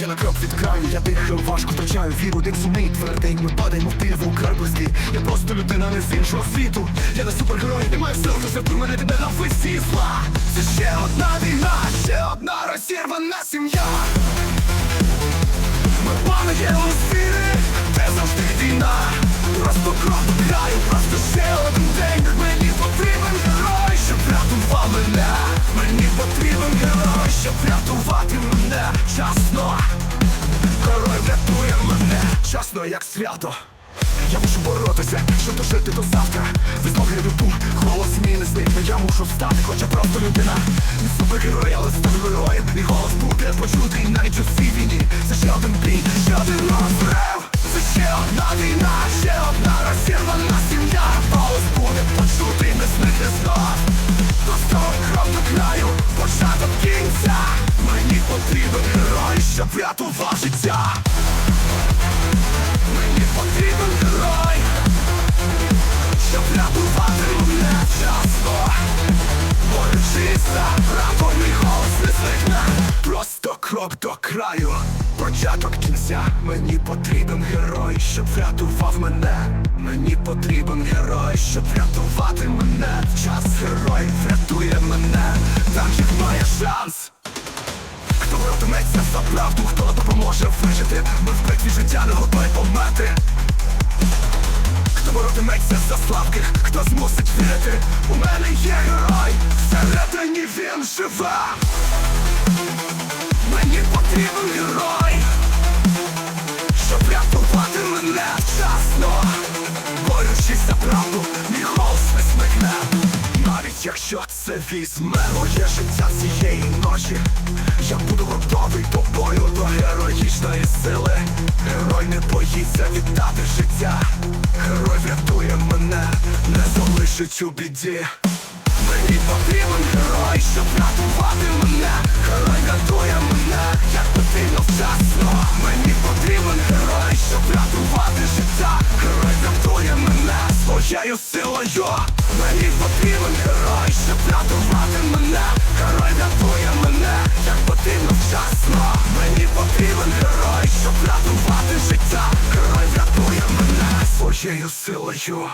Я на крок від краю, я дихаю важко втрачаю віру, один сумний твердий, ми падаємо в пірву край Я просто людина не з іншого світу. Я не супергерой, не маю сил, це примирити ненависті зла. Це ще одна війна, ще одна розірвана сім'я. Ми падаємо з віри, де завжди війна. Просто крок до краю, просто ще один день мене Часно, як свято. Я мушу боротися, щоб дожити до завтра. Висока любу, голос мій не зникне Я мушу встати, хоча просто людина. Не супергерой, але стану героєм. І голос буде почутий навіть у цій війні. Це ще один бій, ще один розрив. Це ще одна війна, ще одна розірвана сім'я. Голос буде почутий, не зникне знов. Достав кров до краю, початок кінця. Мені потрібен герой, щоб врятував крок до краю, початок кінця. Мені потрібен герой, щоб врятував мене. Мені потрібен герой, щоб врятувати мене. Час герой врятує мене, Танчик має шанс. Хто братиметься за правду, хто допоможе вижити? Ми в битві життя не готові померти. Хто боротиметься за слабких, хто змусить вірити? У мене є герой, всередині він живе потрібен герой Щоб рятувати мене вчасно. Борючись за правду, мій голос не смикне Навіть якщо це візьме моє життя цієї ночі Я буду готовий до бою, до героїчної сили. Герой не боїться віддати життя. Герой врятує мене, не залишить у біді. Мені потрібен герой, щоб рятувати мене своєю силою. Мені потрібен герой, щоб рятувати мене. Герой рятує мене, як потрібно вчасно. Мені потрібен герой, щоб рятувати життя. Герой рятує мене. Своєю силою